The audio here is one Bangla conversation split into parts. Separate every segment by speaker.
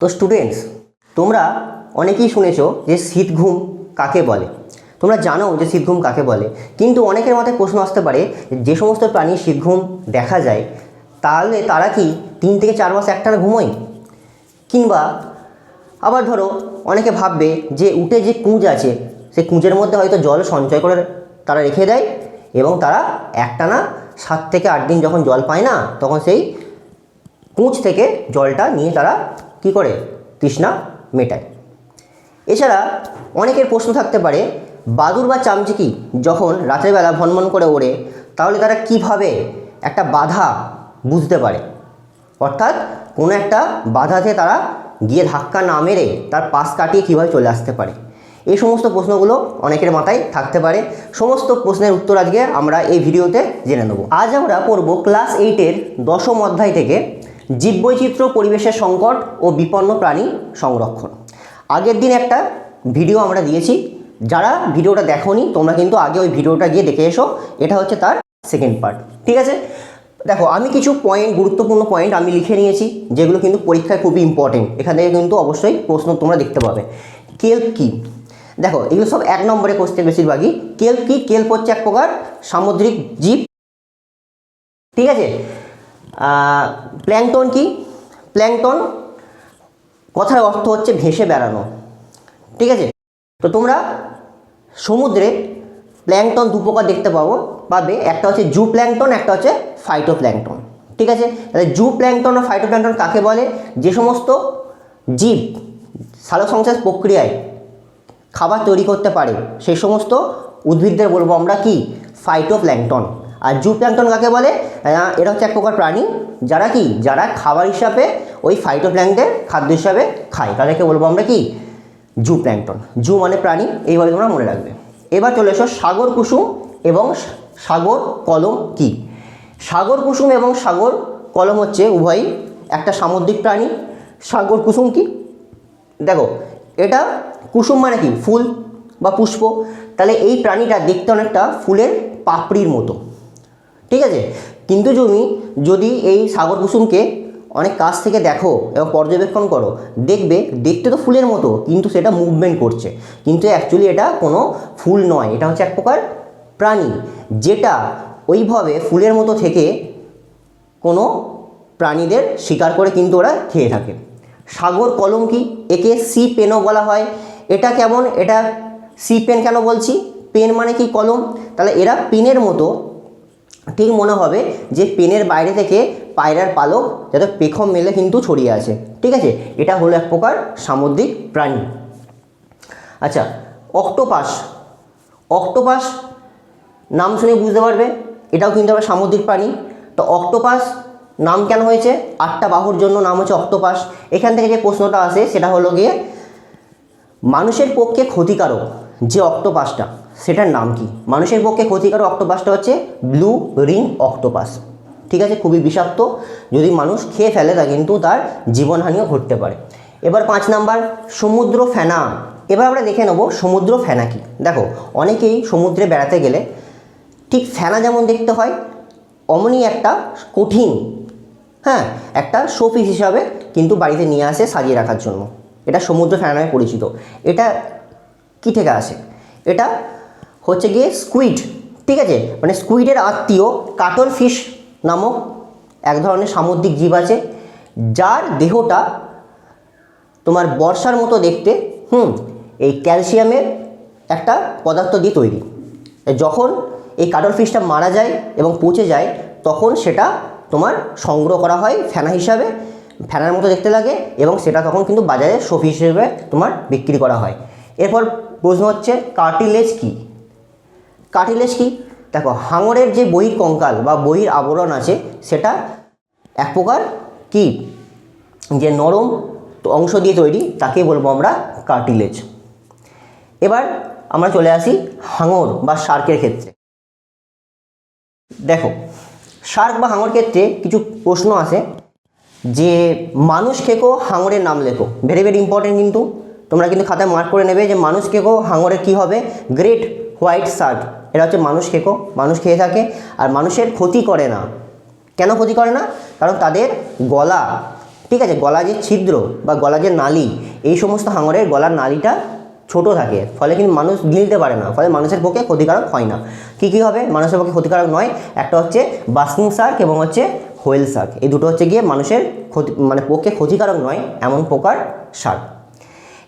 Speaker 1: তো স্টুডেন্টস তোমরা অনেকেই শুনেছো যে শীত ঘুম কাকে বলে? তোমরা জানো যে শীত ঘুম কাকে বলে, কিন্তু অনেকের মাথায় প্রশ্ন আসতে পারে যে সমস্ত প্রাণী শীত ঘুম দেখা যায়, তাহলে তারা কি তিন থেকে চার মাস একটানা ঘুমোয়? কিংবা আবার ধরো, অনেকে ভাববে যে উঠে যে কুঁজ আছে, সেই কুঁজের মধ্যে হয়তো জল সঞ্চয় করে তারা রেখে দেয় এবং তারা একটানা সাত থেকে আট দিন যখন জল পায় না, তখন সেই কুঁচ থেকে জলটা নিয়ে তারা কি করে? তৃষ্ণা মেটায়। এছাড়া অনেকের প্রশ্ন থাকতে পারে, বাদুর বা চামচিকি যখন রাতের বেলা ভনভন করে ওড়ে, তাহলে তারা কীভাবে একটা বাধা বুঝতে পারে? অর্থাৎ কোনো একটা বাধাতে তারা গিয়ে ধাক্কা না মেরে তার পাশ কাটিয়ে কীভাবে চলে আসতে পারে? এই সমস্ত প্রশ্নগুলো অনেকের মাথায় থাকতে পারে। সমস্ত প্রশ্নের উত্তর আজকে আমরা এই ভিডিওতে জেনে নেব। আজ আমরা পড়ব ক্লাস এইটের দশম অধ্যায় থেকে জীববৈচিত্র্য, পরিবেশের সংকট ও বিপন্ন প্রাণী সংরক্ষণ। আগের দিন একটা ভিডিও আমরা দিয়েছি। যারা ভিডিওটা দেখোনি, তোমরা কিন্তু আগে ওই ভিডিওটা গিয়ে দেখে এসো। এটা হচ্ছে তার সেকেন্ড পার্ট ঠিক আছে? দেখো, আমি কিছু পয়েন্ট গুরুত্বপূর্ণ পয়েন্ট আমি লিখে নিয়েছি, যেগুলো কিন্তু পরীক্ষায় খুবই ইম্পর্টেন্ট এখান থেকে কিন্তু অবশ্যই প্রশ্ন তোমরা দেখতে পাবে। কেল্প কি? দেখো, এগুলো সব এক নম্বরে কোশ্চেন বেশিরভাগই। কেল্প কি? কেল্প হচ্ছে এক প্রকার সামুদ্রিক জীব। ঠিক আছে? প্ল্যাংটন কি? প্ল্যাংটন কথার অর্থ হচ্ছে ভেসে বেড়ানো। ঠিক আছে? তো তোমরা সমুদ্রে প্ল্যাংটন দু প্রকার দেখতে পাবো। পাবে, একটা হচ্ছে জু প্ল্যাংটন একটা হচ্ছে ফাইটো প্ল্যাংটন ঠিক আছে? তাহলে জু প্ল্যাংটন ও ফাইটো প্ল্যাংটন কাকে বলে? যে সমস্ত জীব সালোক সংশ্লেষ প্রক্রিয়ায় খাবার তৈরি করতে পারে সেই সমস্ত উদ্ভিদদের বলব আমরা কি? ফাইটো প্ল্যাংটন আর জু প্ল্যাংটন কাকে বলে? এরা হচ্ছে এক প্রকার প্রাণী, যারা কি? যারা খাবার হিসাবে ওই ফাইটো প্ল্যাংটের খাদ্য হিসাবে খায়। তাদেরকে বলব আমরা কি? জু প্ল্যাংটন। জু মানে প্রাণী, এইভাবে তোমরা মনে রাখবে। এবার চলে এসো সাগর কুসুম এবং সাগর কলম কি? সাগর কুসুম এবং সাগর কলম হচ্ছে উভয়ই একটা সামুদ্রিক প্রাণী। সাগর কুসুম কি? দেখো, এটা কুসুম মানে কি? ফুল বা পুষ্প। তাহলে এই প্রাণীটা দেখতে অনেকটা ফুলের পাপড়ির মতো। ঠিক আছে? কিন্তু তুমি যদি এই সাগর কুসুমকে অনেক কাছ থেকে দেখো এবং পর্যবেক্ষণ করো, দেখবে দেখতে তো ফুলের মতো, কিন্তু সেটা মুভমেন্ট করছে। কিন্তু অ্যাকচুয়ালি এটা কোনো ফুল নয়, এটা হচ্ছে এক প্রকার প্রাণী, যেটা ওইভাবে ফুলের মতো থেকে কোনো প্রাণীদের শিকার করে কিন্তু ওরা খেয়ে থাকে। সাগর কলম কি? একে সি পেনও বলা হয়। এটা কেমন? এটা সি পেন কেন বলছি? পেন মানে কি কলম? তাহলে এরা পেনের মতো ঠিক মনে হবে যে পেনের বাইরে থেকে পায়রার পালক যাতে পেখম মেলে কিন্তু ছড়িয়ে আছে। ঠিক আছে? এটা হলো এক প্রকার সামুদ্রিক প্রাণী। আচ্ছা অক্টোপাস। অক্টোপাস নাম শুনে বুঝতে পারবে, এটাও কিন্তু একটা সামুদ্রিক প্রাণী। তো অক্টোপাস নাম কেন হয়েছে? আটটা বাহুর জন্য নাম হচ্ছে অক্টোপাস। এখান থেকে যে প্রশ্নটা আসে, সেটা হলো গিয়ে, মানুষের পক্ষে ক্ষতিকারক যে অক্টোপাসটা সেটার নাম কি? মানুষের পক্ষে ক্ষতিকারক অক্টোপাসটা হচ্ছে ব্লু রিং অক্টোপাস। ঠিক আছে? খুবই বিষাক্ত। যদি মানুষ খেয়ে ফেলে, তা কিন্তু তার জীবনহানিও ঘটতে পারে। এবার পাঁচ নাম্বার, সমুদ্র ফেনা। এবার আমরা দেখে নেব সমুদ্র ফেনা কি। দেখো, অনেকেই সমুদ্রে বেড়াতে গেলে ঠিক ফেনা যেমন দেখতে হয়, অমনি একটা কঠিন হ্যাঁ একটা শোপিস হিসাবে কিন্তু বাড়িতে নিয়ে আসে সাজিয়ে রাখার জন্য। এটা সমুদ্র ফেনা নামে পরিচিত। এটা কী থেকে আসে? এটা হচ্ছে গিয়ে স্কুইড ঠিক আছে? মানে স্কুইডের আত্মীয় কাটল ফিশ নামক এক ধরনের সামুদ্রিক জীব আছে, যার দেহটা তোমার বর্ষার মতো দেখতে, হুম, এই ক্যালসিয়ামের একটা পদার্থ দিয়ে তৈরি। যখন এই কাটল ফিশটা মারা যায় এবং পচে যায়, তখন সেটা তোমার সংগ্রহ করা হয় ফেনা হিসাবে, ফেনার মতো দেখতে লাগে এবং সেটা তখন কিন্তু বাজারে সফি হিসেবে তোমার বিক্রি করা হয়। এরপর প্রশ্ন হচ্ছে কার্টিলেজ কী? কার্টিলেজ কি? দেখো, হাঙরের যে বহির কঙ্কাল বা বহির আবরণ আছে, সেটা এক প্রকার কি? যে নরম অংশ দিয়ে তৈরি, তাকে বলব আমরা কার্টিলেজ। এবার আমরা চলে আসি হাঙর বা শার্কের ক্ষেত্রে। দেখো, শার্ক বা হাঙর ক্ষেত্রে কিছু প্রশ্ন আসে যে মানুষ খেকো হাঙরের নাম লেখো। ভেরি ভেরি ইম্পর্টেন্ট কিন্তু। তোমরা কিন্তু খাতায় মার্ক করে নেবে যে মানুষ খেকো হাঙরের কী হবে? গ্রেট হোয়াইট শার্ক এটা হচ্ছে মানুষ খেকো মানুষ খেয়ে থাকে আর মানুষের ক্ষতি করে না। কেন ক্ষতি করে না? কারণ তাদের গলা, ঠিক আছে, গলা যে ছিদ্র বা গলা যে নালি, এই সমস্ত হাঙরের গলার নালিটা ছোট থাকে। ফলে কিন্তু মানুষ গিলতে পারে না, ফলে মানুষের পক্ষে ক্ষতিকারক হয় না। কী কী হবে? মানুষের পক্ষে ক্ষতিকারক নয়, একটা হচ্ছে বাস্কিং শার্ক এবং হচ্ছে হোয়েল শার্ক। এই দুটো হচ্ছে গিয়ে মানুষের ক্ষতি মানে পক্ষে ক্ষতিকারক নয়, এমন প্রকার শার্ক।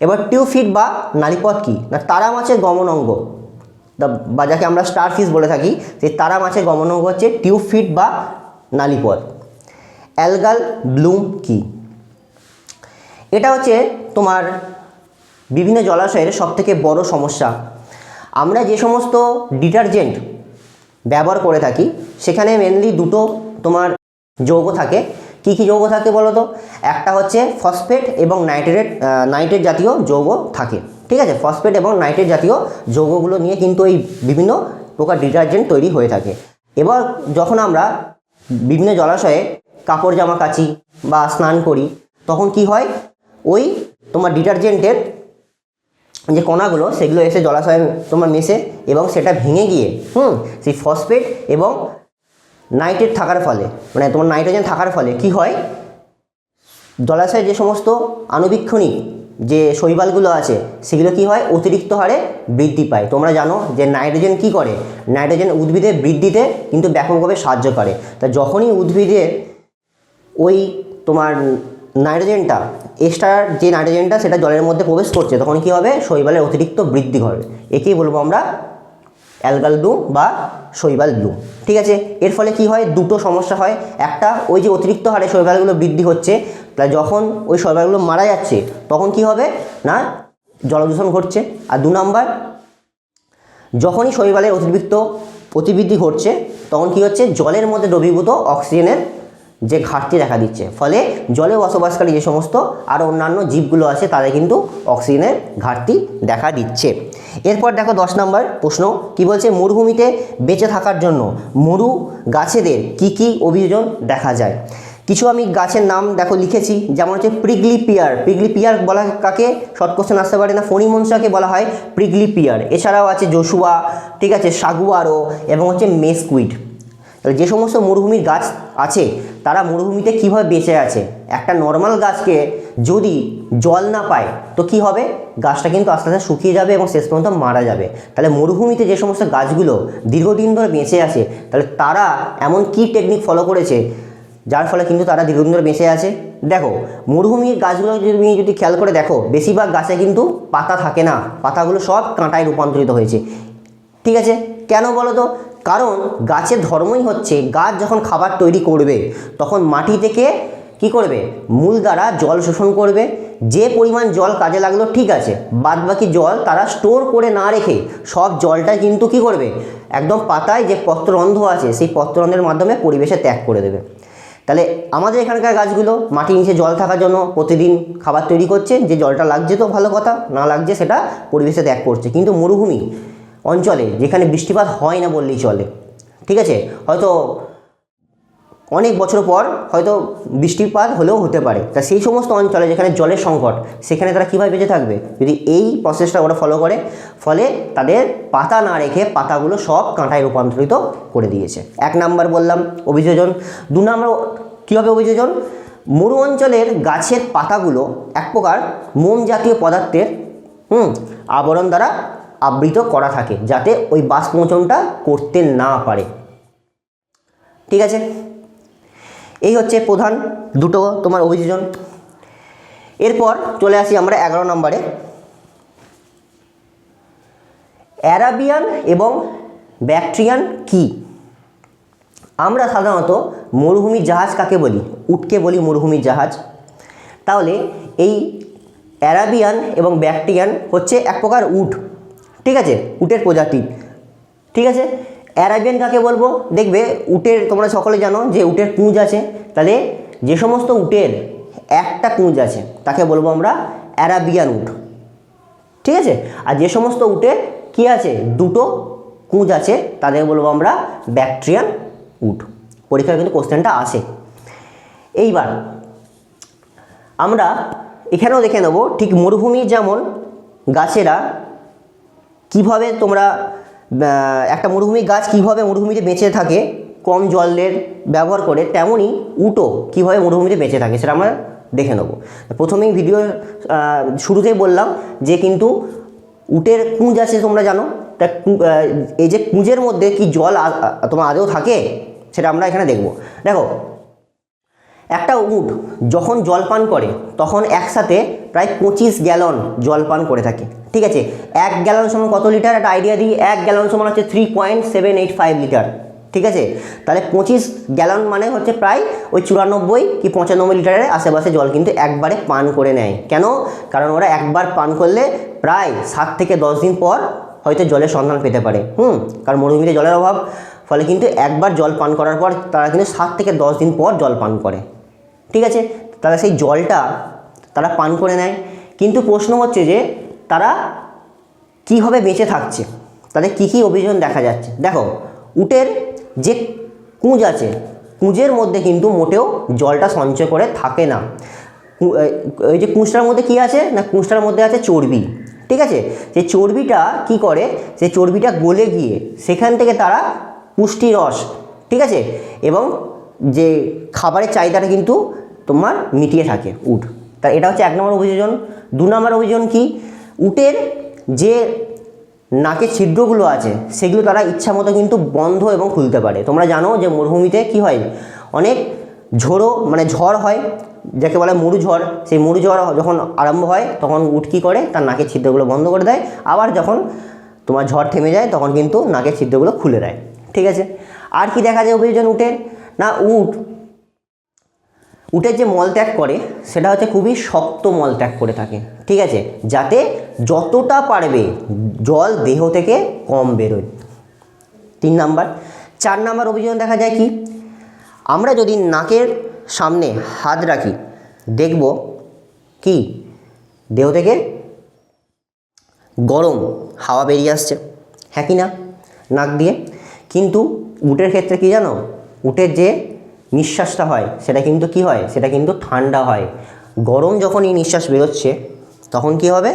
Speaker 1: এবার টিউফিট বা নালীপথ কী? না, তারা মাছের গমন অঙ্গ বা যাকে আমরা স্টার ফিস বলে থাকি সেই তারা মাছের গমন অঙ্গ হচ্ছে টিউবফিট বা নালীপথ অ্যালগাল ব্লুম কি? এটা হচ্ছে তোমার বিভিন্ন জলাশয়ের সবথেকে বড় সমস্যা। আমরা যে সমস্ত ডিটারজেন্ট ব্যবহার করে থাকি, সেখানে মেনলি দুটো তোমার যৌগ থাকে। কি কি যৌগ থাকে বলো তো একটা হচ্ছে ফসফেট এবং নাইট্রেট নাইট্রেট জাতীয় যৌগ থাকে। ঠিক আছে ফসফেট এবং নাইট্রেট জাতীয় যৌগগুলো নিয়ে কিন্তু এই বিভিন্ন প্রকার ডিটারজেন্ট তৈরি হয়ে থাকে। এবার যখন আমরা বিভিন্ন জলাশয়ে কাপড় জামা কাচি বা স্নান করি, তখন কি হয়? ওই তোমার ডিটারজেন্টের যে কণাগুলো, সেগুলো এসে জলাশয়ে তোমার মেশে এবং সেটা ভেঙে গিয়ে, হুম, সেই ফসফেট এবং নাইট্রেট থাকার ফলে মানে তোমার নাইট্রোজেন থাকার ফলে কি হয়? জলাশয়ে যে সমস্ত আণুবীক্ষণিক যে শৈবালগুলো আছে, সেগুলো কি হয়? অতিরিক্ত হারে বৃদ্ধি পায়। তোমরা জানো যে নাইট্রোজেন কি করে? নাইট্রোজেন উদ্ভিদের বৃদ্ধিতে কিন্তু ব্যাপকভাবে সাহায্য করে। তা যখনই উদ্ভিদের ওই তোমার নাইট্রোজেনটা, এক্সট্রা যে নাইট্রোজেনটা সেটা জলের মধ্যে প্রবেশ করছে, তখন কি হবে? শৈবালের অতিরিক্ত বৃদ্ধি ঘটবে। একেই বলব আমরা অ্যালগাল ব্লুম বা শৈবাল ব্লুম, ঠিক আছে? এর ফলে কি হয়? দুটো সমস্যা হয়। একটা, ওই যে অতিরিক্ত হারে শৈবালগুলো বৃদ্ধি হচ্ছে যখন ওই শৈবালগুলো মারা যাচ্ছে, তখন কি হবে? না জলদূষণ ঘটছে। আর দু নম্বর, যখনই শৈবালের অতিরিক্ত অতিবৃদ্ধি ঘটছে, তখন কি হচ্ছে? জলের মধ্যে দ্রবীভূত অক্সিজেনের যে ঘাটতি দেখা দিচ্ছে। ফলে জলে বসবাসকারী যে সমস্ত আরও অন্যান্য জীবগুলো আছে, তাদের কিন্তু অক্সিজেনের ঘাটতি দেখা দিচ্ছে। এরপর দেখো দশ নম্বর প্রশ্ন, কি বলছে? মরুভূমিতে বেঁচে থাকার জন্য মরু গাছেদের কি কি অভিযোজন দেখা যায়? কিছু আমি গাছের নাম দেখো লিখেছি, যেমন হচ্ছে প্রিগলি পিয়ার প্রিগলি পিয়ার বলা কাকে? শর্ট কোশ্চেন আসতে পারে না, ফণিমনসাকে বলা হয় প্রিগলি পিয়ার এছাড়াও আছে জসুয়া, ঠিক আছে, সাগুয়ারো, এবং হচ্ছে মেসকুইড। তাহলে যে সমস্ত মরুভূমির গাছ আছে, তারা মরুভূমিতে কীভাবে বেঁচে আছে? একটা নর্মাল গাছকে যদি জল না পায়, তো কি হবে? গাছটা কিন্তু আস্তে আস্তে শুকিয়ে যাবে এবং শেষ পর্যন্ত মারা যাবে। তাহলে মরুভূমিতে যে সমস্ত গাছগুলো দীর্ঘদিন ধরে বেঁচে আছে, তাহলে তারা এমন কী টেকনিক ফলো করেছে? যার ফলে কিন্তু তারা দীর্ঘদিন ধরে বেঁচে আছে। দেখো, মরুভূমির গাছগুলো তুমি যদি খেয়াল করে দেখো, বেশিরভাগ গাছে কিন্তু পাতা থাকে না। পাতাগুলো সব কাঁটায় রূপান্তরিত হয়েছে। ঠিক আছে? কেন বলো তো? কারণ গাছের ধর্মই হচ্ছে, গাছ যখন খাবার তৈরি করবে, তখন মাটি থেকে কি করবে? মূল দ্বারা জল শোষণ করবে। যে পরিমাণ জল কাজে লাগল, ঠিক আছে বাদ বাকি জল তারা স্টোর করে না রেখে সব জলটা কিন্তু কি করবে? একদম পাতায় যে পত্ররন্ধ্র আছে, সেই পত্ররন্ধ্রের মাধ্যমে পরিবেশে ত্যাগ করে দেবে। তাহলে আমাদের এখানকার গাছগুলো মাটির নিচে জল থাকার জন্য প্রতিদিন খাবার তৈরি করছে, যে জলটা লাগছে তো ভালো কথা, না লাগছে সেটা পরিবেশে ত্যাগ করছে। কিন্তু মরুভূমি অঞ্চলে, যেখানে বৃষ্টিপাত হয় না বললেই চলে, ঠিক আছে? হয়তো অনেক বছর পর হয়তো বৃষ্টিপাত হলেও হতে পারে। তা সেই সমস্ত অঞ্চলে যেখানে জলের সংকট, সেখানে তারা কীভাবে বেঁচে থাকবে? যদি এই প্রসেসটা ওরা ফলো করে, ফলে তাদের পাতা না রেখে পাতাগুলো সব কাঁটায় রূপান্তরিত করে দিয়েছে। এক নাম্বার বললাম, অভিযোজন। দু নম্বর, কীভাবে অভিযোজন? মরু অঞ্চলের গাছের পাতাগুলো এক প্রকার মোম জাতীয় পদার্থের, হুম, আবরণ দ্বারা আবৃত করা থাকে যাতে ওই বাষ্পমোচনটা করতে না পারে। ঠিক আছে? এই হচ্ছে প্রধান দুটো তোমার অভিযোজন। এরপর চলে আসি আমরা এগারো নম্বরে। অ্যারাবিয়ান এবং ব্যাকট্রিয়ান কি? আমরা সাধারণত মরুভূমির জাহাজ কাকে বলি? উটকে বলি মরুভূমির জাহাজ। তাহলে এই অ্যারাবিয়ান এবং ব্যাকট্রিয়ান হচ্ছে এক প্রকার উট। ঠিক আছে? উটের প্রজাতি। ঠিক আছে? অ্যারাবিয়ান কাকে বলব? দেখবে, উটের তোমরা সকলে জানো যে উটের কুঁজ আছে। তাহলে যে সমস্ত উটের একটা কুঁজ আছে, তাকে বলব আমরা অ্যারাবিয়ান উট। ঠিক আছে? আর যে সমস্ত উটের কি আছে? দুটো কুঁজ আছে, তাদের বলব আমরা ব্যাকট্রিয়ান উট। পরীক্ষায় কিন্তু কোশ্চেনটা আসে। এইবার, আমরা এখানেও দেখে নেব, ঠিক মরুভূমি যেমন গাছেরা কীভাবে তোমরা একটা মরুভূমি গাছ কীভাবে মরুভূমিতে বেঁচে থাকে, কম জলের ব্যবহার করে, তেমনই উটো কীভাবে মরুভূমিতে বেঁচে থাকে সেটা আমরা দেখে নেব। প্রথমেই ভিডিও শুরুতেই বললাম যে কিন্তু উটের কুঁজ আছে তোমরা জানো, তা এই যে কুঁজের মধ্যে কি জল তোমার আদৌ থাকে, সেটা আমরা এখানে দেখব। দেখো, একটা উট যখন জল পান করে, তখন একসাথে প্রায় পঁচিশ গ্যালন জল পান করে থাকে। ঠিক আছে? এক গ্যালন সমান কত লিটার একটা আইডিয়া দিই, এক গ্যালন সমান হচ্ছে three point seven eight five litre ঠিক আছে? তাহলে পঁচিশ গ্যালন মানে হচ্ছে প্রায় ওই চুরানব্বই কি পঁচানব্বই লিটারের আশেপাশে জল কিন্তু একবারে পান করে নেয়। কেন? কারণ ওরা একবার পান করলে প্রায় সাত থেকে দশ দিন পর হয়তো জলের সন্ধান পেতে পারে। হুম? কারণ মরুভূমিতে জলের অভাব, ফলে কিন্তু একবার জল পান করার পর তারা কিন্তু সাত থেকে দশ দিন পর জল পান করে। ঠিক আছে? তারা সেই জলটা তারা পান করে নেয়। কিন্তু প্রশ্ন হচ্ছে যে তারা কীভাবে বেঁচে থাকছে? তাদের কী কী অভিযোজন দেখা যাচ্ছে? দেখো, উটের যে কুঁজ আছে, কুঁজের মধ্যে কিন্তু মোটেও জলটা সঞ্চয় করে থাকে না। ওই যে কুঁচটার মধ্যে কি আছে? না কুঁচটার মধ্যে আছে চর্বি। ঠিক আছে? সেই চর্বিটা কি করে? সেই চর্বিটা গলে গিয়ে সেখান থেকে তারা পুষ্টি রস, ঠিক আছে? এবং যে খাবারের চাহিদাটা কিন্তু তোমার মিটিয়ে থাকে উট। তা এটা হচ্ছে এক নম্বর অভিযোজন। দু নম্বর অভিযোজন কি? উটের যে নাকের ছিদ্রগুলো আছে, সেগুলো তারা ইচ্ছা মতো কিন্তু বন্ধ এবং খুলতে পারে। তোমরা জানো যে মরুভূমিতে কি হয়? অনেক ঝোড়ো মানে ঝড় হয়, যাকে বলে মরু ঝড়। সেই মরু ঝড় যখন আরম্ভ হয়, তখন উট কী করে? তার নাকের ছিদ্রগুলো বন্ধ করে দেয়। আবার যখন তোমার ঝড় থেমে যায়, তখন কিন্তু নাকের ছিদ্রগুলো খুলে দেয়। ঠিক আছে? আর কি দেখা যায় অভিযোজন উটের? না, উট উটের যে মলত্যাগ করে, সেটা হচ্ছে খুবই শক্ত মলত্যাগ করে থাকে, ঠিক আছে? যাতে যতটা পারবে জল দেহ থেকে কম বেরোয়। তিন নাম্বার। চার নাম্বার অভিযোজন দেখা যায় কি? আমরা যদি নাকের সামনে হাত রাখি, দেখব কি? দেহ থেকে গরম হাওয়া বেরিয়ে আসছে হ্যাঁ কি না? নাক দিয়ে। কিন্তু উটের ক্ষেত্রে কি জানো? উটের যে নিঃশ্বাসটা হয়, সেটা কিন্তু কি হয়? সেটা কিন্তু ঠান্ডা হয়। গরম যখন এই নিঃশ্বাস বেরোচ্ছে, তখন কি হবে?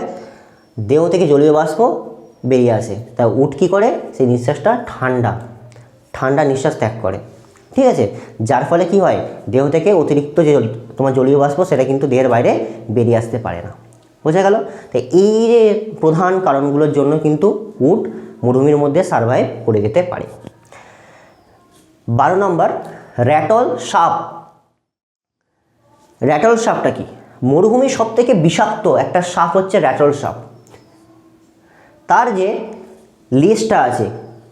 Speaker 1: দেহ থেকে জলীয় বাষ্প বেরিয়ে আসে। তা উট কী করে? সেই নিঃশ্বাসটা ঠান্ডা ঠান্ডা নিঃশ্বাস ত্যাগ করে। ঠিক আছে? যার ফলে কি হয়? দেহ থেকে অতিরিক্ত যে তোমার জলীয় বাষ্প, সেটা কিন্তু দেহের বাইরে বেরিয়ে আসতে পারে না। বোঝা গেল? তো এই যে প্রধান কারণগুলোর জন্য কিন্তু উট মরুভূমির মধ্যে সার্ভাইভ করে যেতে পারে। বারো নম্বর র্যাটল সাপ। র্যাটল সাপটা কি? মরুভূমির সব থেকে বিষাক্ত একটা সাপ হচ্ছে র্যাটল সাপ। তার যে লেজটা আছে,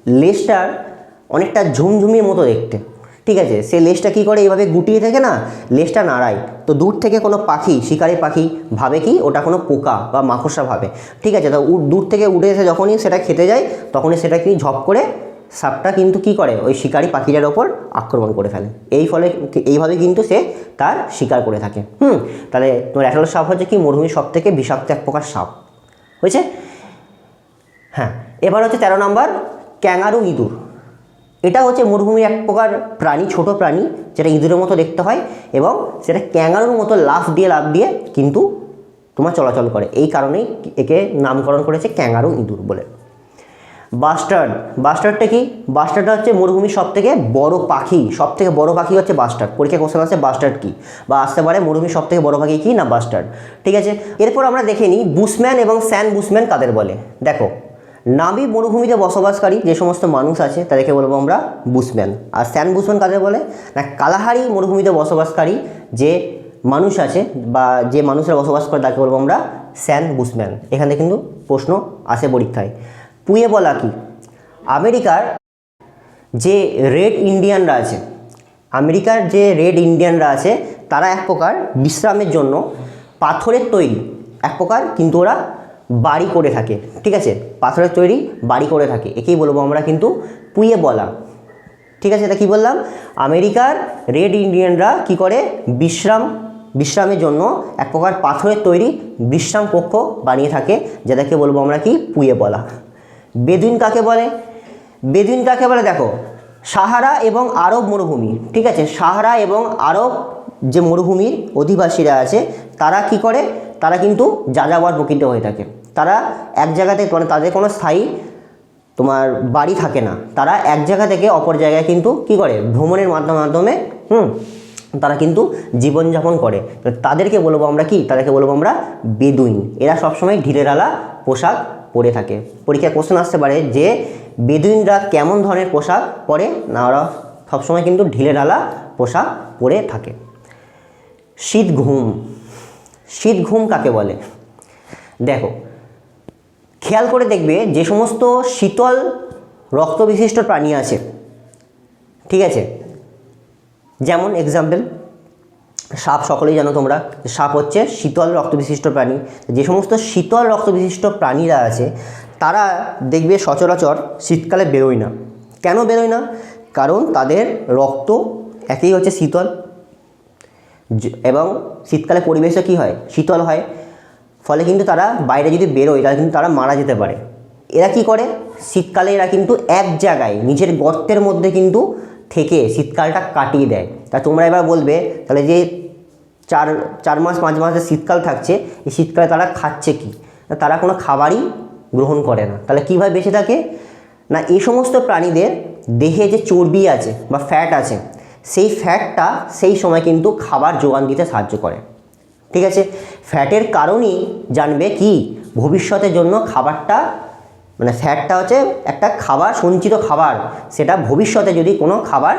Speaker 1: লেজটার অনেকটা ঝুমঝুমির মতো দেখতে। ঠিক আছে, সে লেজটা কী করে? এইভাবে গুটিয়ে থাকে না? লেজটা নাড়ায়। তো দূর থেকে কোনো পাখি, শিকারি পাখি ভাবে কি? ওটা কোনো পোকা বা মাকড়সা ভাবে। ঠিক আছে, তো দূর থেকে উঠে এসে যখনই সেটা খেতে যায়, তখনই সেটা কি ঝপ করে সাপটা কিন্তু কি করে? ওই শিকারি পাখিটার ওপর আক্রমণ করে ফেলে। এই ফলে এইভাবে কিন্তু সে তার শিকার করে থাকে। হুম, তাহলে তোমার অ্যাটল সাপ হচ্ছে কি? মরুভূমির সব থেকে বিষাক্ত এক প্রকার সাপ। হয়েছে? হ্যাঁ এবার হচ্ছে তেরো নম্বর, ক্যাঙ্গারু ইঁদুর। এটা হচ্ছে মরুভূমির এক প্রকার প্রাণী, ছোট প্রাণী, যেটা ইঁদুরের মতো দেখতে হয় এবং সেটা ক্যাঙ্গারুর মতো লাফ দিয়ে লাফ দিয়ে কিন্তু তোমার চলাচল করে। এই কারণেই একে নামকরণ করেছে ক্যাঙ্গারু ইঁদুর বলে। বাস্টার্ড বাস্টার্ডটা কি? বাস্টার্ডটা হচ্ছে মরুভূমির সব থেকে বড় পাখি। সব থেকে বড় পাখি হচ্ছে বাস্টার্ড পরীক্ষা কোশ্চেন আছে বাস্টার্ড কি? বা আসতে পারে মরুভূমির সব থেকে বড় পাখি কি না বাস্টার্ড ঠিক আছে? এরপর আমরা দেখে নিই বুসম্যান এবং স্যান বুসম্যান কাদের বলে? দেখো, নাবি মরুভূমিতে বসবাসকারী যে সমস্ত মানুষ আছে, তাদেরকে বলব আমরা বুসম্যান আর স্যান বুসম্যান কাদের বলে? না কালাহারি মরুভূমিতে বসবাসকারী যে মানুষ আছে বা যে মানুষেরা বসবাস করে, তাকে বলব আমরা স্যান বুসম্যান এখানে কিন্তু প্রশ্ন আসে পরীক্ষায়। পুয়ে বলা কি? আমেরিকার যে রেড ইন্ডিয়ানরা আছে, আমেরিকার যে রেড ইন্ডিয়ানরা আছে, তারা এক প্রকার বিশ্রামের জন্য পাথরের তৈরি, এক প্রকার কিন্তু ওরা বাড়ি করে থাকে, ঠিক আছে? পাথরের তৈরি, বাড়ি করে থাকে, একেই বলব আমরা কিন্তু পুয়ে বলা। ঠিক আছে, এটা কি বললাম? আমেরিকার রেড ইন্ডিয়ানরা কি করে? বিশ্রাম, বিশ্রামের জন্য এক প্রকার পাথরের তৈরি, বিশ্রাম কক্ষ বানিয়ে থাকে, যেটাকে বলব আমরা কি? পুয়ে বলা। বেদুইন কাকে বলে? বেদুইন কাকে বলে? দেখো, সাহারা এবং আরব মরুভূমি, ঠিক আছে? সাহারা এবং আরব যে মরুভূমির অধিবাসীরা আছে, তারা কি করে? তারা কিন্তু যাযাবর প্রকৃত হয়ে থাকে। তারা এক জায়গাতে মানে তাদের কোনো স্থায়ী তোমার বাড়ি থাকে না। তারা এক জায়গা থেকে অপর জায়গায় কিন্তু কি করে? ভ্রমণের মাধ্যমে মাধ্যমে, হুম, তারা কিন্তু জীবনযাপন করে। তাদেরকে বলব আমরা কি? তাদেরকে বলব আমরা বেদুইন। এরা সবসময় ঢিলেঢালা পোশাক পরে থাকে। পরীক্ষায় কোশ্চেন আসতে পারে যে, বেদুইনরা কেমন ধরনের পোশাক পরে? না, ওরা সবসময় কিন্তু ঢিলেঢালা পোশাক পরে থাকে। শীত ঘুম। শীত ঘুম কাকে বলে? দেখো, খেয়াল করে দেখবে যে সমস্ত শীতল, রক্তবিশিষ্ট প্রাণী আছে। ঠিক আছে? যেমন এক্সাম্পল সাপ সকলেই জানো তোমরা সাপ হচ্ছে শীতল রক্তবিশিষ্ট প্রাণী। যে সমস্ত শীতল রক্তবিশিষ্ট প্রাণীরা আছে, তারা দেখবে সচরাচর শীতকালে বেরোয় না। কেন বেরোয় না? কারণ তাদের রক্ত একই হচ্ছে শীতল। এবং শীতকালে পরিবেশে কী হয়? শীতল হয়। ফলে কিন্তু তারা বাইরে যদি বেরোয়, তাহলে কিন্তু তারা মারা যেতে পারে। এরা কি করে? শীতকালে এরা কিন্তু এক জায়গায়, নিজের গর্তের মধ্যে কিন্তু থেকে শীতকালটা কাটিয়ে দেয়। তা তোমরা এবার বলবে, তাহলে যে চার চার মাস, পাঁচ মাসে শীতকাল থাকছে, এই শীতকালে তারা খাচ্ছে কি? তারা কোনো খাবারই গ্রহণ করে না। তাহলে কীভাবে বেঁচে থাকে? না, এই সমস্ত প্রাণীদের দেহে যে চর্বি আছে বা ফ্যাট আছে, সেই ফ্যাটটা সেই সময় কিন্তু খাবার যোগান দিতে সাহায্য করে। ঠিক আছে? ফ্যাটের কারণেই জানবে কি? ভবিষ্যতের জন্য খাবারটা মানে ফ্যাটটা হচ্ছে একটা খাবার, সঞ্চিত খাবার। সেটা ভবিষ্যতে যদি কোনো খাবার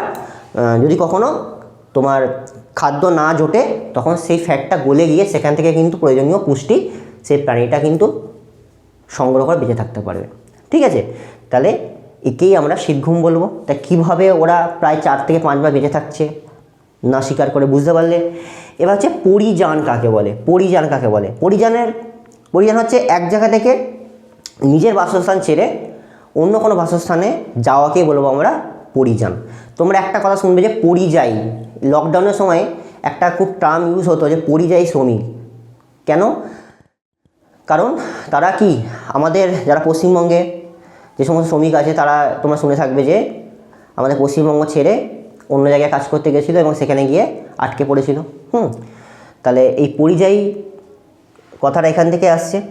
Speaker 1: যদি কখনো তোমার খাদ্য না জোটে তখন সেই ফ্যাটটা গলে গিয়ে সেখান থেকে কিন্তু প্রয়োজনীয় পুষ্টি সেই প্রাণীটা কিন্তু সংগ্রহ করে বেঁচে থাকতে পারবে। ঠিক আছে? তাহলে একেই আমরা শীতঘুম বলব। তা কীভাবে ওরা প্রায় চার থেকে পাঁচবার বেঁচে থাকছে? না স্বীকার করে বুঝতে পারলে। এবার হচ্ছে পরিযান কাকে বলে? পরিযান কাকে বলে? পরিযানের, পরিযান হচ্ছে এক জায়গা থেকে নিজের বাসস্থান ছেড়ে অন্য কোনো বাসস্থানে যাওয়াকেই বলব আমরা পরিযান। তোমরা একটা কথা শুনবে যে পরিযায়ী। লকডাউনের সময় একটা খুব টার্ম ইউজ হতো যে পরিযায়ী শ্রমিক। কেন? কারণ তারা কি? আমাদের যারা পশ্চিমবঙ্গে যে সমস্ত শ্রমিক আছে, তারা তোমরা শুনে থাকবে যে আমাদের পশ্চিমবঙ্গ ছেড়ে অন্য জায়গায় কাজ করতে গেছিল এবং সেখানে গিয়ে আটকে পড়েছিল। হুম? তাহলে এই পরিযায়ী কথাটা এখান থেকে আসছে।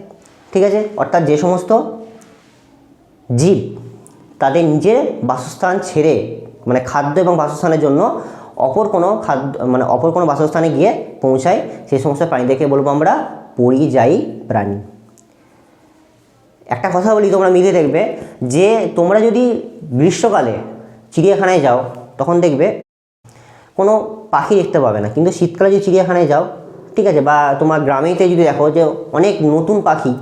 Speaker 1: ঠিক আছে? অর্থাৎ যে সমস্ত জীব তাদের নিজের বাসস্থান ছেড়ে মানে খাদ্য এবং বাসস্থানের জন্য অপর কোনো খাদ্য মানে অপর কোনো বাসস্থানে গিয়ে পৌঁছায় সেই সমস্ত প্রাণীদেরকে বলব আমরা পরিযায়ী প্রাণী। একটা কথা বলি, তোমরা মিলে দেখবে যে তোমরা যদি গ্রীষ্মকালে চিড়িয়াখানায় যাও, তখন দেখবে কোনো পাখি দেখতে পাবে না। কিন্তু শীতকালে যদি চিড়িয়াখানায় যাও, ঠিক আছে, বা তোমার গ্রামেতে যদি দেখো যে অনেক নতুন পাখি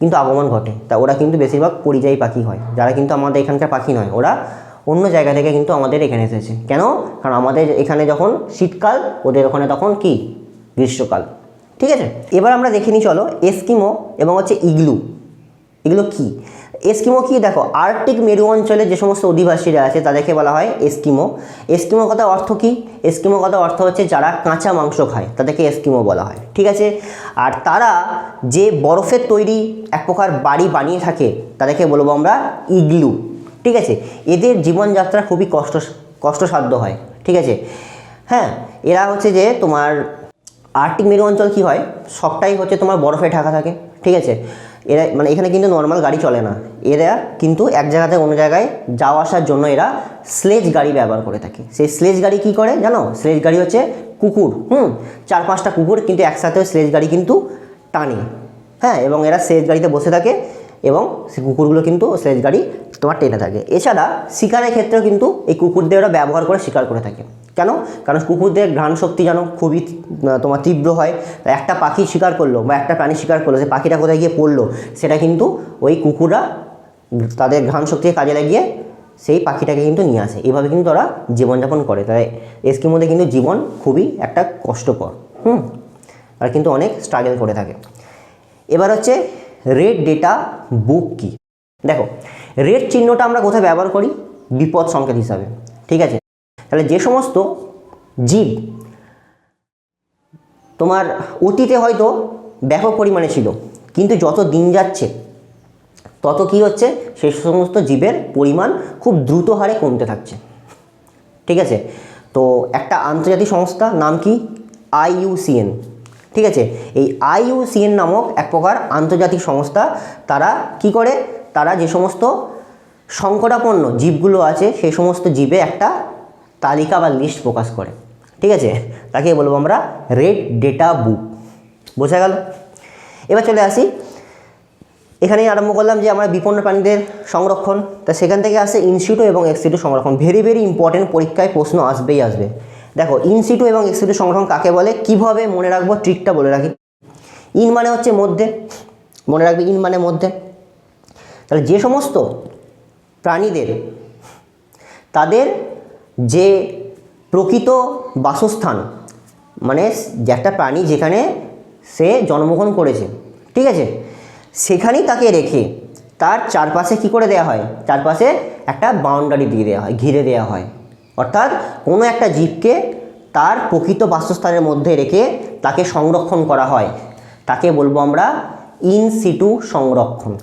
Speaker 1: কিন্তু আগমন ঘটে, তা ওরা কিন্তু বেশিরভাগ পরিযায়ী পাখি হয়। যারা কিন্তু আমাদের এখানকার পাখি নয়, ওরা অন্য জায়গা থেকে কিন্তু আমাদের এখানে এসেছে। কেন? কারণ আমাদের এখানে যখন শীতকাল, ওদের ওখানে তখন কি? গ্রীষ্মকাল। ঠিক আছে? এবার আমরা দেখে নিই, চলো, এস্কিমো এবং হচ্ছে ইগলু। এগুলো কি? এস্কিমো কি? দেখো, আর্কটিক মেরু অঞ্চলে যে সমস্ত অধিবাসীরা আছে, তাদেরকে বলা হয় এস্কিমো। এস্কিমো কথা অর্থ কি? এস্কিমো কথা অর্থ হচ্ছে যারা কাঁচা মাংস খায়, তাদেরকে এস্কিমো বলা হয়। ঠিক আছে? আর তারা যে বরফের তৈরি এক প্রকার বাড়ি বানিয়ে থাকে, তাদেরকে বলব আমরা ইগলু। ঠিক আছে? এদের জীবনযাত্রা খুবই কষ্ট, কষ্টসাধ্য হয়, ঠিক আছে? হ্যাঁ এরা হচ্ছে যে তোমার আর্টিক মেরু অঞ্চল কী হয়? সবটাই হচ্ছে তোমার বরফে ঢাকা থাকে, ঠিক আছে? এরা মানে এখানে কিন্তু নর্মাল গাড়ি চলে না। এরা কিন্তু এক জায়গা থেকে অন্য জায়গায় যাওয়া আসার জন্য এরা স্লেজ গাড়ি ব্যবহার করে থাকে। সেই স্লেজ গাড়ি কি করে জানো? স্লেজ গাড়ি হচ্ছে কুকুর, হুম? চার পাঁচটা কুকুর কিন্তু একসাথে স্লেজ গাড়ি কিন্তু টানে হ্যাঁ? এবং এরা স্লেজ গাড়িতে বসে থাকে এবং সেই কুকুরগুলো কিন্তু স্লেজ গাড়ি তোমার টেনে থাকে। এছাড়া শিকারের ক্ষেত্রেও কিন্তু এই কুকুরদের ওরা ব্যবহার করে শিকার করে থাকে। কেন? কারণ কুকুরদের ঘ্রাণ শক্তি যেন খুবই তোমার তীব্র হয়। একটা পাখি শিকার করল বা একটা প্রাণী শিকার করল, সে পাখিটা কোথায় গিয়ে পড়ল, সেটা কিন্তু ওই কুকুররা তাদের ঘ্রাণ শক্তিকে কাজে লাগিয়ে সেই পাখিটাকে কিন্তু নিয়ে আসে। এভাবে কিন্তু ওরা জীবনযাপন করে। তাই এসকির মধ্যে কিন্তু জীবন খুবই একটা কষ্টকর। হুম? আর কিন্তু অনেক স্ট্রাগল করে থাকে। এবার হচ্ছে রেড ডেটা বুক কি? দেখো, রেড চিহ্নটা আমরা কোথায় ব্যবহার করি? বিপদ সংকেত হিসাবে, ঠিক আছে? তাহলে যে সমস্ত জীব তোমার অতীতে হয়তো ব্যাপক পরিমাণে ছিল, কিন্তু যত দিন যাচ্ছে, তত কি হচ্ছে? সেই সমস্ত জীবের পরিমাণ খুব দ্রুত হারে কমতে থাকছে, ঠিক আছে? তো একটা আন্তর্জাতিক সংস্থা নাম কি? আইইউসিএন। ঠিক আছে? এই আইইউসিএন নামক এক প্রকার আন্তর্জাতিক সংস্থা, তারা কি করে? তারা যে সমস্ত সংকটাপন্ন জীবগুলো আছে, সেই সমস্ত জীবে একটা তালিকা বা লিস্ট প্রকাশ করে। ঠিক আছে? তাকে বলব আমরা রেড ডেটা বুক। বোঝা গেল? এবার চলে আসি। এখানেই আরম্ভ করলাম যে আমরা বিপন্ন প্রাণীদের সংরক্ষণ। তা সেখান থেকে আসে ইনস্টিটিউট এবং এক্সিটু সংরক্ষণ। ভেরি ভেরি ইম্পর্টেন্ট পরীক্ষায় প্রশ্ন আসবেই আসবে। দেখো ইনসিটু এবং এক্সিটু সংরক্ষণ কাকে বলে? কীভাবে মনে রাখব? ট্রিকটা বলে রাখি। ইন মানে হচ্ছে মধ্যে। মনে রাখবে ইন মানে মধ্যে। তাহলে যে সমস্ত প্রাণীদের, তাদের যে প্রকৃত বাসস্থান মানে যে একটা প্রাণী যেখানে সে জন্মগ্রহণ করেছে, ঠিক আছে? সেখানেই তাকে রেখে তার চারপাশে কি করে দেওয়া হয়? চারপাশে একটা বাউন্ডারি দিয়ে দেওয়া হয়, ঘিরে দেওয়া হয়। অর্থাৎ কোনো একটা জীবকে তার প্রকৃত বাসস্থানের মধ্যে রেখে তাকে সংরক্ষণ করা হয়। তাকে বলব আমরা ইন সিটু সংরক্ষণ।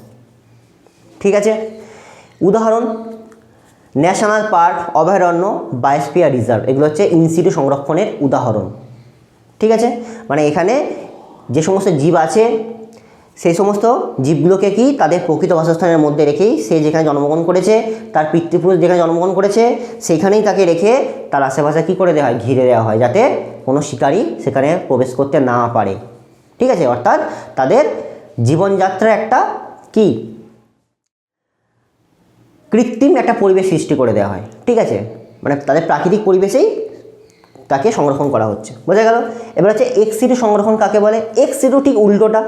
Speaker 1: ঠিক আছে? উদাহরণ ন্যাশনাল পার্ক অভয়ারণ্য বায়োস্পিয়ার রিজার্ভ এগুলো হচ্ছে ইনস্টিটিউট সংরক্ষণের উদাহরণ। ঠিক আছে? মানে এখানে যে সমস্ত জীব আছে সেই সমস্ত জীবগুলোকে কি তাদের প্রকৃত বাসস্থানের মধ্যে রেখেই সে যেখানে জন্মগ্রহণ করেছে, তার পিতৃপুরুষ যেখানে জন্মগ্রহণ করেছে সেখানেই তাকে রেখে তার আশেপাশে কী করে দেওয়া হয়? ঘিরে দেওয়া হয় যাতে কোনো শিকারী সেখানে প্রবেশ করতে না পারে। ঠিক আছে? অর্থাৎ তাদের জীবনযাত্রার একটা কি? কৃত্রিম একটা পরিবেশ সৃষ্টি করে দেওয়া হয়। ঠিক আছে? মানে তাদের প্রাকৃতিক পরিবেশেই তাকে সংরক্ষণ করা হচ্ছে? বোঝা গেল? এবার হচ্ছে এক্স সিটু সংরক্ষণ কাকে বলে? এক্স সিটু ঠিক উল্টোটা।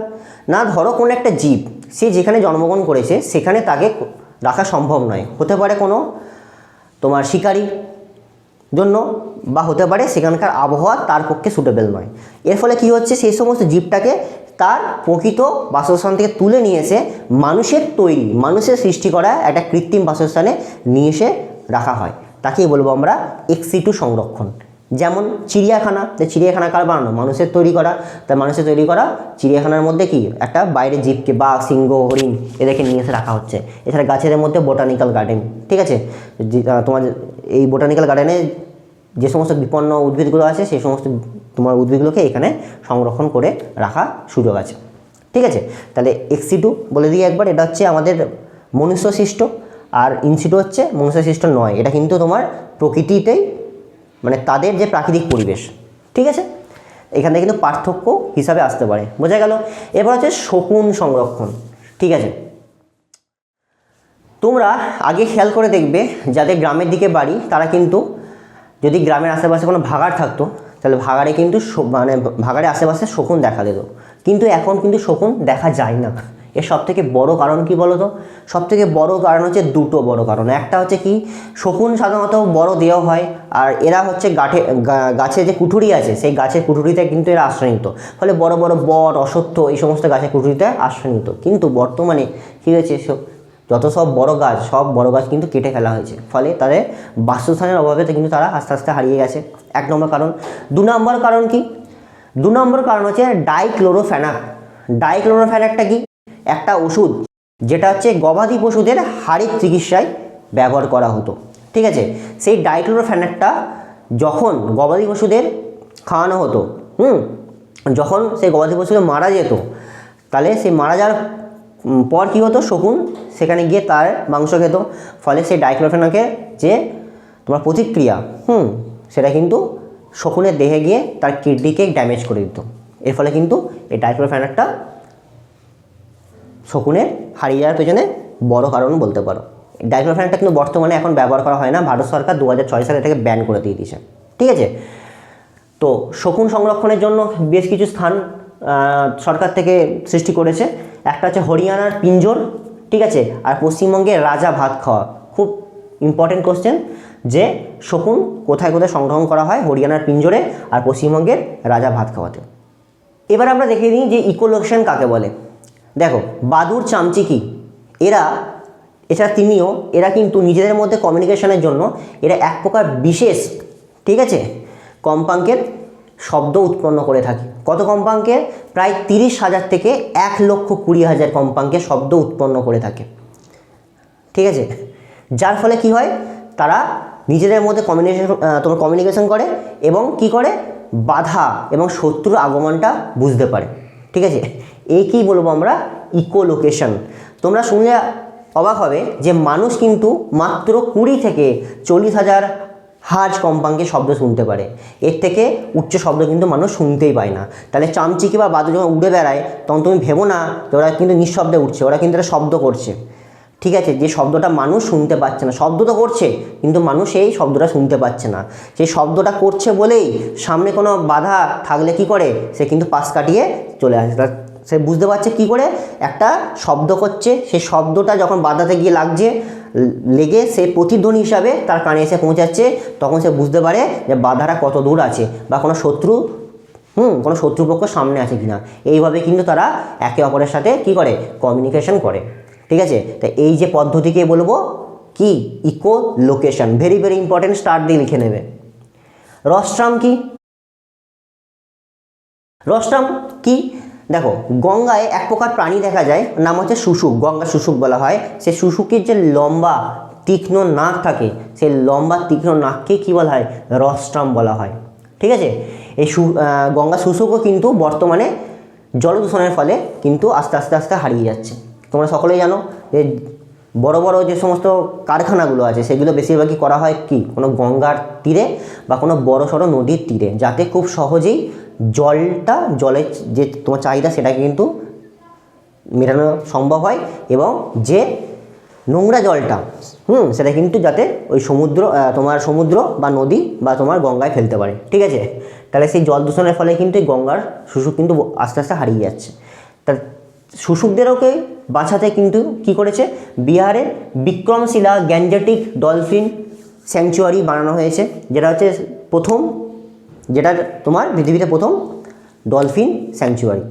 Speaker 1: না, ধরো কোনো একটা জীব, সে যেখানে জন্মগ্রহণ করেছে, সেখানে তাকে রাখা সম্ভব নয়। হতে পারে কোনো তোমার শিকারী জন্য বা হতে পারে সেখানকার আবহাওয়া তার পক্ষে সুটেবল নয়। এর ফলে কি হচ্ছে? সেই সমস্ত জীবটাকে তার প্রকৃত বাসস্থান থেকে তুলে নিয়ে এসে মানুষের তৈরি, মানুষের সৃষ্টি করা একটা কৃত্রিম বাসস্থানে নিয়ে এসে রাখা হয়। তাকেই বলব আমরা এক্সিটু সংরক্ষণ। যেমন চিড়িয়াখানা যে চিড়িয়াখানা কার বানানো? মানুষের তৈরি করা। তা মানুষের তৈরি করা চিড়িয়াখানার মধ্যে কি? একটা বাইরে জীবকে, বাঘ, সিংহ, হরিণ এদেরকে নিয়ে এসে রাখা হচ্ছে। এছাড়া গাছের মধ্যে বোটানিক্যাল গার্ডেন ঠিক আছে? তোমার এই বোটানিক্যাল গার্ডেনে যে সমস্ত বিপন্ন উদ্ভিদগুলো আছে সেই সমস্ত তোমার উদ্ভিদগুলোকে এখানে সংরক্ষণ করে রাখা সুযোগ আছে। ঠিক আছে? তাহলে এক্সিটু বলে দিই একবার, এটা হচ্ছে আমাদের মনুষ্য সৃষ্ট আর ইনসিটু হচ্ছে মনুষ্য সৃষ্ট নয়। এটা কিন্তু তোমার প্রকৃতিতেই মানে তাদের যে প্রাকৃতিক পরিবেশ, ঠিক আছে? এখানে কিন্তু পার্থক্য হিসাবে আসতে পারে। বোঝা গেল? এবার হচ্ছে শকুন সংরক্ষণ, ঠিক আছে? তোমরা আগে খেয়াল করে দেখবে, যাদের গ্রামের দিকে বাড়ি, তারা কিন্তু যদি গ্রামের আশেপাশে কোনো ভাগাড় থাকতো, তাহলে ভাগাড়ে কিন্তু মানে ভাগাড়ের আশেপাশে শকুন দেখা দিত। কিন্তু এখন কিন্তু শকুন দেখা যায় না। এর সব থেকে বড় কারণ কি বলো তো সব থেকে বড় কারণ হচ্ছে দুটো বড় কারণ। একটা হচ্ছে কি, শকুন সাধারণত বড় দেহ হয় আর এরা হচ্ছে গাঠে গাছে যে কুঠুরি আছে, সেই গাছের কুঠুরিতে কিন্তু এরা আশ্রয় নিত ফলে বড় বড় বট অসত্য এই সমস্ত গাছের কুঠুরিতে আশ্রয় নিত কিন্তু বর্তমানে কী হয়েছে যত সব বড় গাছ, সব বড় গাছ কিন্তু কেটে ফেলা হয়েছে। ফলে তাদের বাসস্থানের অভাবে কিন্তু তারা আস্তে আস্তে হারিয়ে গেছে। এক নম্বর কারণ। দু নম্বর কারণ কি? দু নম্বর কারণ হচ্ছে ডাইক্লোরোফ্যানাক ডাইক্লোরোফ্যানাকটা কি? একটা ওষুধ, যেটা হচ্ছে গবাদি পশুদের হাড়ের চিকিৎসায় ব্যবহার করা হতো। ঠিক আছে? সেই ডাইক্লোরোফ্যানাকটা যখন গবাদি পশুদের খাওয়ানো হতো, হুম, যখন সেই গবাদি পশুকে মারা যেত, তাহলে সেই মারা যাওয়ার পর কী হতো? শকুন সেখানে গিয়ে তার মাংস খেত। ফলে সেই ডাইক্লোফেনাকের যে তোমার প্রতিক্রিয়া, হুম, সেটা কিন্তু শকুনের দেহে গিয়ে তার কিডনিকে ড্যামেজ করে দিত। এর ফলে কিন্তু এই ডাইক্লোফেনাকটা শকুনের হারিয়ে যাওয়ার পেছনে বড় কারণ বলতে পারো। ডাইক্লোফেনাকটা কিন্তু বর্তমানে এখন ব্যবহার করা হয় না, ভারত সরকার দু হাজার ছয় সালে এটাকে ব্যান করে দিয়ে দিয়েছে। ঠিক আছে? তো শকুন সংরক্ষণের জন্য বেশ কিছু স্থান সরকার থেকে সৃষ্টি করেছে। একটা হচ্ছে হরিয়ানার পিঞ্জোর, ঠিক আছে? আর পশ্চিমবঙ্গে রাজা ভাত খাওয়া। খুব ইম্পর্টেন্ট কোশ্চেন যে শকুন কোথায় কোথায় সংরক্ষণ করা হয় হরিয়ানার পিঞ্জরে আর পশ্চিমবঙ্গের রাজা ভাত খাওয়াতে। এবার আমরা দেখে নিই যে ইকোলোকেশন কাকে বলে। দেখো, বাদুর চামচিকি, এরা এছাড়া তিনিও, এরা কিন্তু নিজেদের মধ্যে কমিউনিকেশনের জন্য, এরা এক প্রকার বিশেষ, ঠিক আছে? কম্পাঙ্কের শব্দ উৎপন্ন করে থাকে। কত কম্পাঙ্কের? প্রায় তিরিশ হাজার থেকে এক লক্ষ কুড়ি হাজার কম্পাঙ্কের শব্দ উৎপন্ন করে থাকে। ঠিক আছে? যার ফলে কি হয়? তারা নিজেদের মধ্যে কমিউনিকেশন তোমার কমিউনিকেশন করে এবং কি করে? বাধা এবং শত্রুর আগমনটা বুঝতে পারে। ঠিক আছে? একেই বলব আমরা? ইকোলোকেশন তোমরা শুনে অবাক হবে যে মানুষ কিন্তু মাত্র কুড়ি থেকে চল্লিশ হাজার হাজ কম্পাঙ্কে শব্দ শুনতে পারে। এর থেকে উচ্চ শব্দ কিন্তু মানুষ শুনতেই পায় না। তাহলে চামচিকি বা বাদু যখন উড়ে বেড়ায়, তখন তুমি ভেবো না যে ওরা কিন্তু নিঃশব্দে উঠছে ওরা কিন্তু একটা শব্দ করছে। ঠিক আছে, যে শব্দটা মানুষ শুনতে পাচ্ছে না। শব্দ তো করছে, কিন্তু মানুষ এই শব্দটা শুনতে পাচ্ছে না। সেই শব্দটা করছে বলেই সামনে কোনো বাধা থাকলে কি করে? সে কিন্তু পাশ কাটিয়ে চলে আসে। সে বুঝতে পারছে কি করে? একটা শব্দ করছে সেই শব্দটা যখন বাধাতে গিয়ে লাগছে, লেগে সে প্রতিধ্বনি হিসাবে তার কানে এসে পৌঁছাচ্ছে, তখন সে বুঝতে পারে যে বাধাটা কত দূর আছে বা কোনো শত্রু, হুম, কোনো শত্রুপক্ষ সামনে আছে কিনা। এইভাবে কিন্তু তারা একে অপরের সাথে কি করে? কমিউনিকেশন করে। ঠিক আছে? তা এই যে পদ্ধতিকে বলব কি? Echolocation very very important start দিয়ে লিখে নেবে। রস্ট্রাম কি? রস্ট্রাম কি? দেখো, গঙ্গায় এক প্রকার প্রাণী দেখা যায়, নাম হচ্ছে শুশুক, গঙ্গা শুশুক বলা হয়। সে শুশুকের যে লম্বা, তীক্ষ্ণ নাক থাকে, সেই লম্বা, তীক্ষ্ণ নাককে কী বলা হয়? রস্ট্রাম বলা হয়। ঠিক আছে? এই গঙ্গা শুশুকও কিন্তু বর্তমানে জলদূষণের ফলে কিন্তু আস্তে আস্তে আস্তে হারিয়ে যাচ্ছে। তোমরা সকলেই জানো যে বড় বড় যে সমস্ত কারখানাগুলো আছে, সেগুলো বেশিরভাগই করা হয় কি? কোনো গঙ্গার তীরে বা কোনো বড় সড়ো নদীর তীরে, যাতে খুব সহজেই জলটা জলের যে তোমার চাহিদা সেটাকে কিন্তু মেটানো সম্ভব হয় এবং যে নোংরা জলটা, হুম, সেটা কিন্তু যাতে ওই সমুদ্র তোমার সমুদ্র বা নদী বা তোমার গঙ্গায় ফেলতে পারে। ঠিক আছে? তাহলে সেই জল দূষণের ফলে কিন্তু এই গঙ্গার শুশুক কিন্তু আস্তে আস্তে হারিয়ে যাচ্ছে। তা শুশুকদেরকে বাঁচাতে কিন্তু কি করেছে? বিহারে বিক্রমশিলা গ্যাঞ্জেটিক ডলফিন স্যাংচুয়ারি বানানো হয়েছে, যেটা হচ্ছে প্রথম, যেটা তোমার পৃথিবীতে প্রথম ডলফিন স্যাংচুয়ারি।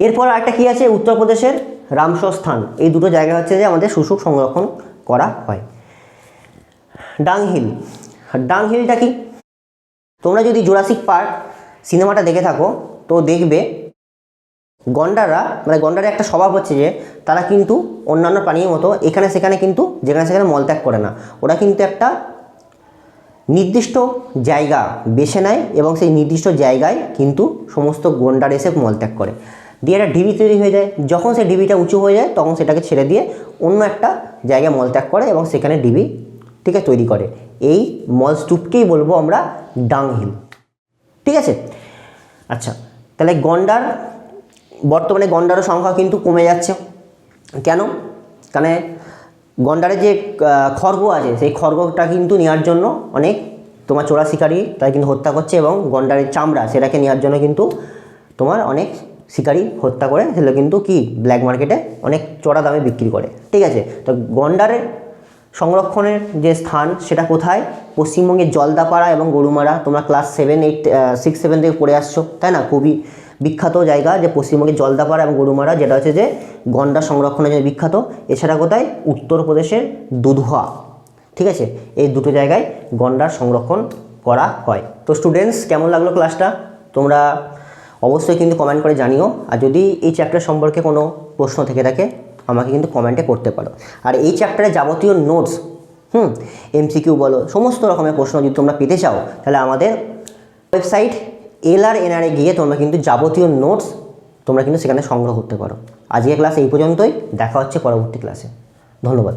Speaker 1: এরপর আরেকটা কী আছে? উত্তরপ্রদেশের রামসর স্থান এই দুটো জায়গা হচ্ছে যে আমাদের শুশুক সংরক্ষণ করা হয়। ডাংহিল। ডাংহিলটা কি? তোমরা যদি জোরাসিক পার্ক সিনেমাটা দেখে থাকো, তো দেখবে গন্ডাররা মানে গন্ডারের একটা স্বভাব হচ্ছে যে, তারা কিন্তু অন্যান্য প্রাণীর মতো এখানে সেখানে কিন্তু, যেখানে সেখানে মলত্যাগ করে না। ওরা কিন্তু একটা নির্দিষ্ট জায়গা বেছে নেয় এবং সেই নির্দিষ্ট জায়গায় কিন্তু সমস্ত গন্ডার এসে মলত্যাগ করে। দিয়ে একটা ঢিবি তৈরি হয়ে যায়। যখন সেই ঢিবিটা উঁচু হয়ে যায়, তখন সেটাকে ছেড়ে দিয়ে অন্য একটা জায়গায় মলত্যাগ করে এবং সেখানে ডিবি ঠিক আছে তৈরি করে। এই মল স্তূপকেই বলব আমরা ডাংহিল। ঠিক আছে? আচ্ছা তাহলে গন্ডার বর্তমানে গন্ডারের সংখ্যা কিন্তু কমে যাচ্ছে। কেন? কারণ গন্ডারের যে খর্গ আছে, সেই খর্গটা কিন্তু নেওয়ার জন্য অনেক তোমার চোরা শিকারি তারা কিন্তু হত্যা করছে এবং গন্ডারের চামড়া, সেটাকে নেওয়ার জন্য কিন্তু তোমার অনেক শিকারি হত্যা করে, সেগুলো কিন্তু কি? ব্ল্যাক মার্কেটে অনেক চড়া দামে বিক্রি করে। ঠিক আছে? তো গন্ডারের সংরক্ষণের যে স্থান, সেটা কোথায়? পশ্চিমবঙ্গের জলদাপাড়া এবং গরুমারা, তোমরা class seven eight six seven থেকে পড়ে আসছো, তাই না? খুবই বিখ্যাত জায়গা যে পশ্চিমবঙ্গের জলদাপাড়া এবং গরুমারা, যেটা হচ্ছে যে গন্ডার সংরক্ষণের জন্য বিখ্যাত। এছাড়া কোথায়? উত্তরপ্রদেশের দুধুয়া। ঠিক আছে? এই দুটো জায়গায় গন্ডার সংরক্ষণ করা হয়। তো স্টুডেন্টস কেমন লাগল ক্লাসটা তোমরা অবশ্যই কিন্তু কমেন্ট করে জানিও। আর যদি এই চ্যাপ্টার সম্পর্কে কোনো প্রশ্ন থেকে থাকে, আমাকে কিন্তু কমেন্টে করতে পারো। আর এই চ্যাপ্টারে যাবতীয় নোটস হুম এমসিকিউ বলো, সমস্ত রকমের প্রশ্ন যদি তোমরা পেতে চাও, তাহলে আমাদের ওয়েবসাইট এল আর গিয়ে তোমরা কিন্তু যাবতীয় নোটস তোমরা কিন্তু সেখানে সংগ্রহ করতে পারো। আজকের ক্লাস এই পর্যন্তই, দেখা হচ্ছে পরবর্তী ক্লাসে ধন্যবাদ।